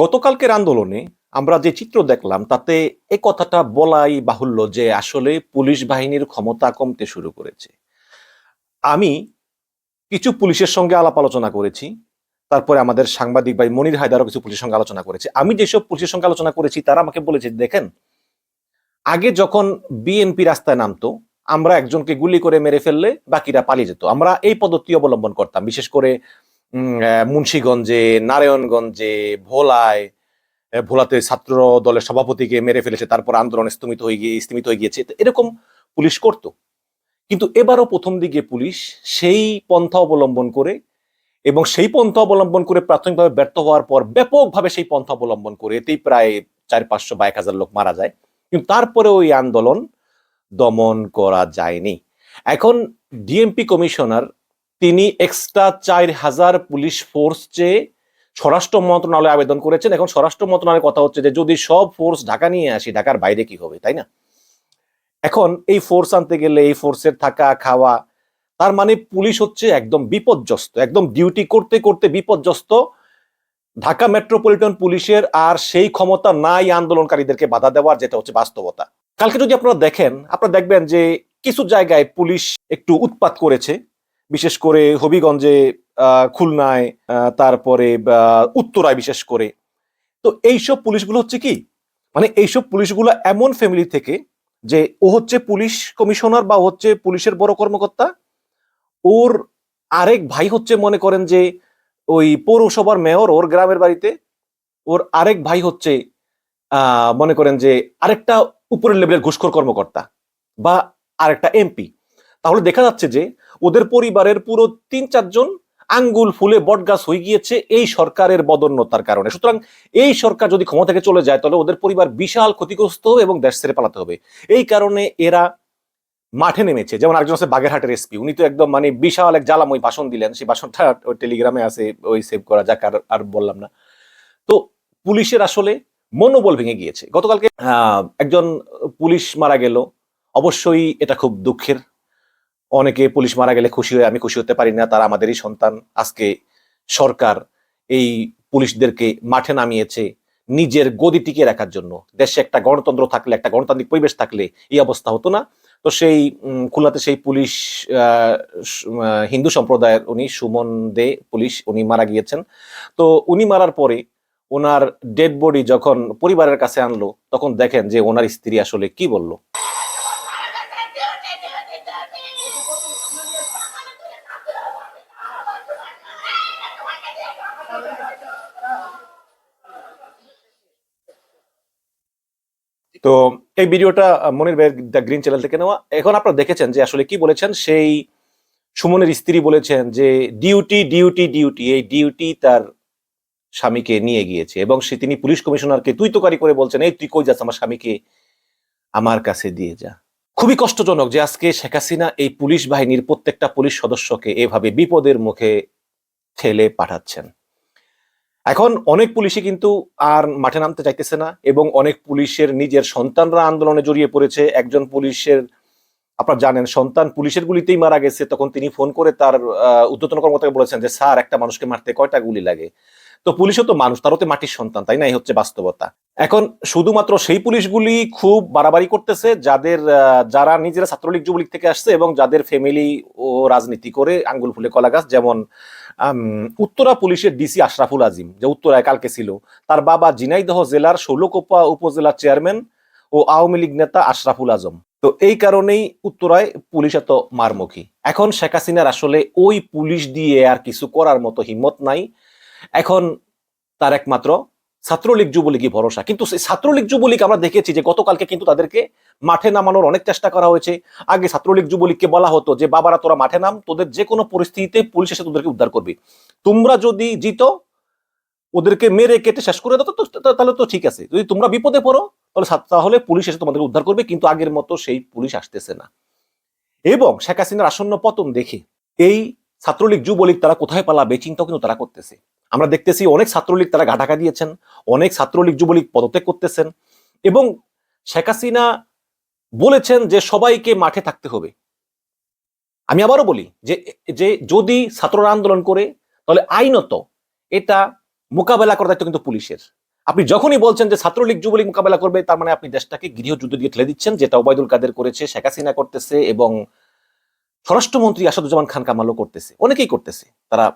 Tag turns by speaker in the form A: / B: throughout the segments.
A: গতকালকের আন্দোলনে আমরা যে চিত্র দেখলাম, তাতে এ কথাটা বলাই বাহুল্য যে আসলে পুলিশ বাহিনীর ক্ষমতা কমতে শুরু করেছে। আমি কিছু পুলিশের সঙ্গে আলাপ আলোচনা করেছি, তারপরে আমাদের সাংবাদিক ভাই মনির হায়দারও কিছু পুলিশের সঙ্গে আলোচনা করেছে। আমি যেসব পুলিশের সঙ্গে আলোচনা করেছি, তারা আমাকে বলেছে, দেখেন, আগে যখন বিএনপি রাস্তায় নামতো, আমরা একজনকে গুলি করে মেরে ফেললে বাকিরা পালিয়ে যেত। আমরা এই পদ্ধতি অবলম্বন করতাম। বিশেষ করে মুন্সিগঞ্জে, নারায়ণগঞ্জে, ভোলায় ভোলাতে ছাত্র দলের সভাপতিকে মেরে ফেলেছে, তারপর আন্দোলন স্থমিত হয়ে গিয়ে, স্থমিত হয়ে গিয়েছে। এরকম পুলিশ করত। কিন্তু এবারও প্রথম দিকে পুলিশ সেই পন্থা অবলম্বন করে এবং সেই পন্থা অবলম্বন করে প্রাথমিকভাবে ব্যর্থ হওয়ার পর ব্যাপকভাবে সেই পন্থা অবলম্বন করে, এতেই প্রায় চার পাঁচশো বা এক হাজার লোক মারা যায়। কিন্তু তারপরে ওই আন্দোলন দমন করা যায়নি। এখন ডিএমপি কমিশনার তিনি এক্সট্রা চার হাজার পুলিশ ফোর্স চেয়ে স্বরাষ্ট্র মন্ত্রণালয়ে আবেদন করেছেন। এখন স্বরাষ্ট্র মন্ত্রণালয়ের কথা হচ্ছে যে, যদি সব ফোর্স ঢাকা নিয়ে আসি, ঢাকার বাইরে কি হবে, তাই না? এখন এই ফোর্স আনতে গেলে, এই ফোর্সের থাকা, খাওয়া, তার মানে পুলিশ হচ্ছে একদম বিপর্যস্ত, একদম ডিউটি করতে করতে বিপর্যস্ত। ঢাকা মেট্রোপলিটন পুলিশের আর সেই ক্ষমতা নাই আন্দোলনকারীদেরকে বাধা দেওয়ার, যেটা হচ্ছে বাস্তবতা। কালকে যদি আপনারা দেখেন, আপনারা দেখবেন যে কিছু জায়গায় পুলিশ একটু উৎপাত করেছে। বিশেষ করে হবিগঞ্জে খুলনায় তারপরে উত্তরায় বিশেষ করে। তো এইসব পুলিশগুলো হচ্ছে কি? মানে এইসব পুলিশগুলো এমন ফ্যামিলি থেকে যে ও হচ্ছে পুলিশ কমিশনার বা হচ্ছে পুলিশের বড় কর্মকর্তা, ওর আরেক ভাই হচ্ছে মনে করেন যে ওই পৌরসভার মেয়র ওর গ্রামের বাড়িতে, ওর আরেক ভাই হচ্ছে মনে করেন যে আরেকটা উপরের লেভেলের ঘুষখোর কর্মকর্তা বা আরেকটা এমপি তাহলে দেখা যাচ্ছে যে ওদের পরিবারের পুরো তিন, চারজন আঙ্গুল ফুলে বটগাছ হয়ে গিয়েছে এই সরকারের বদন্যতার কারণে। সুতরাং এই সরকার যদি ক্ষমতা থেকে চলে যায়, তাহলে ওদের পরিবার বিশাল ক্ষতিগ্রস্ত হবে এবং দেশ ছেড়ে পালাতে হবে। এই কারণে এরা মাঠে নেমেছে। যেমন আরেকজন আছে বাগেরহাটের এসপি উনি তো একদম মানে বিশাল এক জ্বালাময় ভাষণ দিলেন। সেই ভাষণটা ওই টেলিগ্রামে আছে, ওই সেভ করা যাক আর আর বললাম না। তো পুলিশের আসলে মনোবল ভেঙে গিয়েছে। গতকালকে একজন পুলিশ মারা গেল। অবশ্যই এটা খুব দুঃখের অনেকে পুলিশ মারা গেলে খুশি হয়ে আমি খুশি হতে পারি না, তারা আমাদেরই সন্তান। আজকে সরকার এই পুলিশদেরকে মাঠে নামিয়েছে নিজের গদি টিকিয়ে রাখার জন্য। দেশে একটা গণতন্ত্র থাকলে, একটা গণতান্ত্রিক পরিবেশ থাকলে এই অবস্থা হতো না। তো সেই খুলনাতে সেই পুলিশ হিন্দু সম্প্রদায়ের উনি সুমন দে পুলিশ, উনি মারা গিয়েছেন। তো উনি মারার পরে ওনার ডেড বডি যখন পরিবারের কাছে আনলো, তখন দেখেন যে ওনার স্ত্রী আসলে কি বলল। তো এই ভিডিওটা মনির ভাইয়ের দ্য গ্রিন চ্যানেল থেকে নেওয়া। এখন আপনারা দেখেছেন যে আসলে কি বলেছেন? সেই সুমনের স্ত্রী বলেছেন যে, ডিউটি ডিউটি ডিউটি। এই ডিউটি তার স্বামীকে নিয়ে গিয়েছে এবং সে, তিনি পুলিশ কমিশনারকে তুই তোকারি করে বলছেন, এই তুই কই যাস আমার স্বামীকে আমার কাছে দিয়ে যা। খুবই কষ্টজনক যে আজকে শেখ হাসিনা এই পুলিশ বাহিনীর প্রত্যেকটা পুলিশ সদস্যকে এভাবে বিপদের মুখে ঠেলে পাঠাচ্ছেন। এখন অনেক পুলিশই কিন্তু আর মাঠে নামতে চাইতেছে না এবং অনেক পুলিশের নিজের সন্তানরা আন্দোলনে জড়িয়ে পড়েছে। একজন পুলিশের, আপনার জানেন, সন্তান পুলিশের গুলিতেই মারা গেছে। তখন তিনি ফোন করে তার ঊর্ধ্বতন কর্মকর্তাকে বলেছেন যে, স্যার, একটা মানুষকে মারতে কয়টা গুলি লাগে? তো পুলিশও তো মানুষ, তারও তো মাটির সন্তান, তাই না? এই হচ্ছে বাস্তবতা। এখন শুধুমাত্র সেই পুলিশগুলি খুব বাড়াবাড়ি করতেছে, যাদের যারা নিজেরা ছাত্রলীগ, যুবলীগ থেকে আসছে এবং যাদের ফ্যামিলি ও রাজনীতি করে আঙ্গুল ফুলে কলা গাছ, যেমন উত্তরা পুলিশের ডিসি আশরাফুল আজিম, যে উত্তরায় কালকে ছিল। তার বাবা জিনাইদহ জেলার ষোলকোপা উপজেলা চেয়ারম্যান ও আওয়ামী লীগ নেতা আশরাফুল আজম। তো এই কারণেই উত্তরায় পুলিশ এত মারমুখী। এখন শেখ হাসিনার আসলে ওই পুলিশ দিয়ে আর কিছু করার মতো হিম্মত নাই। এখন তার একমাত্র ছাত্রলীগ যুবলীগই ভরসা। কিন্তু সেই ছাত্রলীগ যুবলীগ আমরা দেখেছি যে গতকালকে কিন্তু তাদেরকে মাঠে নামানোর অনেক চেষ্টা করা হয়েছে। আগে ছাত্রলীগ যুবলীগকে বলা হতো যে, বাবারা, তোরা মাঠে নাম, তোদের যে কোনো পরিস্থিতিতে পুলিশ এসে তোদেরকে উদ্ধার করবে। তোমরা যদি জিতো, ওদেরকে মেরে কেটে শেষ করে দাও, তো তাহলে তো ঠিক আছে। যদি তোমরা বিপদে পড়ো, তাহলে তাহলে পুলিশ এসে তোমাদেরকে উদ্ধার করবে, কিন্তু আগের মতো সেই পুলিশ আসতেছে না। এবং শেখ হাসিনার আসন্ন পতন দেখে এই ছাত্রলীগ যুবলীগ তারা কোথায় পালাবে, চিন্তাও কিন্তু তারা করতেছে। আমরা দেখতেছি অনেক ছাত্রলীগ তারা ঘাটাঘা দিয়েছেন, অনেক ছাত্রলীগ যুবলীগ পদত্যাগ করতেছেন এবং শেখ হাসিনা বলেছেন যে সবাইকে মাঠে থাকতে হবে। আমি আবারও বলি যে যে যদি ছাত্ররা আন্দোলন করে, তাহলে আইনত এটা মোকাবেলা করার দায়িত্ব কিন্তু পুলিশের। আপনি যখনই বলছেন যে ছাত্রলীগ যুবলীগ মোকাবেলা করবে, তার মানে আপনি দেশটাকে গৃহযুদ্ধ দিয়ে ঠেলে দিচ্ছেন, যেটা ওবায়দুল কাদের করেছে, শেখ হাসিনা করতেছে এবং স্বরাষ্ট্রমন্ত্রী আসাদুজ্জামান খান কামালও করতেছে। অনেকেই করতেছে। তারা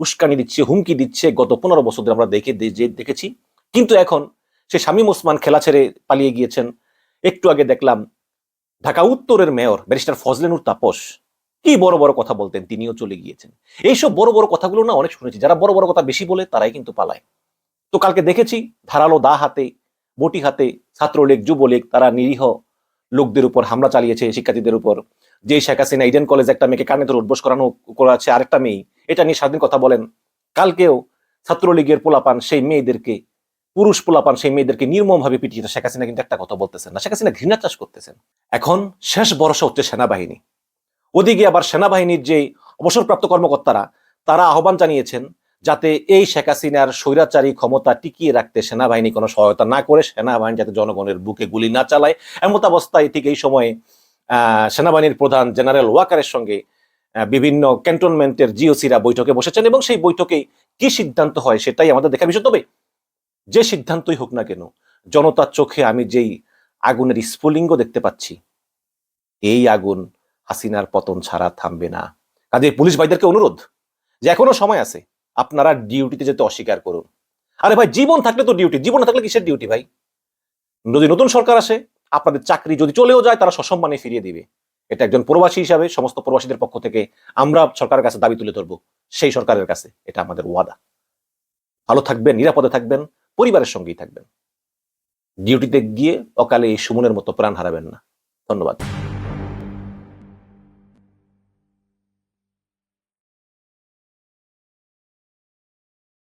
A: উস্কানি দিচ্ছে, হুমকি দিচ্ছে, গত পনেরো বছর ধরে আমরা দেখে যে দেখেছি। কিন্তু এখন সে শামীম ওসমান খেলা ছেড়ে পালিয়ে গিয়েছেন। একটু আগে দেখলাম ঢাকা উত্তরের মেয়র ব্যারিস্টার ফজলেনুর তাপস কি বড় বড় কথা বলতেন, তিনিও চলে গিয়েছেন। এইসব বড় বড় কথাগুলো না অনেক শুনেছি, যারা বড় বড় কথা বেশি বলে তারাই কিন্তু পালায়। তো কালকে দেখেছি ধারালো দা হাতে, বটি হাতে, ছাত্রলীগ, যুবলীগ, তারা নিরীহ লোকদের উপর হামলা চালিয়েছে, শিক্ষার্থীদের উপর। যে শেখ হাসিনা ইডেন কলেজ একটা মেয়েকে কানে ধরে উদ্বোস করানো করাচ্ছে আরেকটা মেয়ে এটা নিয়ে স্বাধীন কথা বলেন। কালকেও ছাত্রলীগের পোলাপান সেই মেয়েদেরকে, পুরুষ পোলাপান সেই মেয়েদেরকে নির্মমভাবে পিটিয়ে শেখ হাসিনা কিন্তু একটা কথা বলতেছেন না। শেখ হাসিনা ঘৃণা চাষ করতেছেন। এখন শেষ ভরসা হচ্ছে সেনাবাহিনী। ওদিকে আবার সেনাবাহিনীর যে অবসরপ্রাপ্ত কর্মকর্তারা, তারা আহ্বান জানিয়েছেন যাতে এই শেখ হাসিনার স্বৈরাচারী ক্ষমতা টিকিয়ে রাখতে সেনাবাহিনী কোনো সহায়তা না করে, সেনাবাহিনী যাতে জনগণের বুকে গুলি না চালায়। এমত অবস্থায় ঠিক এই সময়ে সেনাবাহিনীর প্রধান জেনারেল ওয়াকারের সঙ্গে বিভিন্ন ক্যান্টনমেন্টের জিওসিরা বৈঠকে বসেছেন এবং সেই বৈঠকে কি সিদ্ধান্ত হয় সেটাই আমাদের দেখার বিষয় তবে যে সিদ্ধান্তই হোক না কেন, জনতার চোখে আমি যেই আগুনের স্ফুলিঙ্গ দেখতে পাচ্ছি, এই আগুন হাসিনার পতন ছাড়া থামবে না। কাজে পুলিশ ভাইদেরকে অনুরোধ যে এখনও সময় আছে, আপনারা ডিউটিতে যেতে অস্বীকার করুন। আরে ভাই, জীবন থাকলে তো ডিউটি, জীবন থাকলে কিসের ডিউটি ভাই? যদি নতুন সরকার আসে, আপনাদের চাকরি যদি চলেও যায়, তারা সসম্মানে ফিরিয়ে দিবে। এটা একজন প্রবাসী হিসাবে সমস্ত প্রবাসীদের পক্ষ থেকে আমরা সরকারের কাছে দাবি তুলে ধরবো, সেই সরকারের কাছে। এটা আমাদের ওয়াদা। ভালো থাকবেন, নিরাপদে থাকবেন, পরিবারের সঙ্গেই থাকবেন। ডিউটিতে গিয়ে অকালে এই সুমনের মতো প্রাণ হারাবেন না। ধন্যবাদ।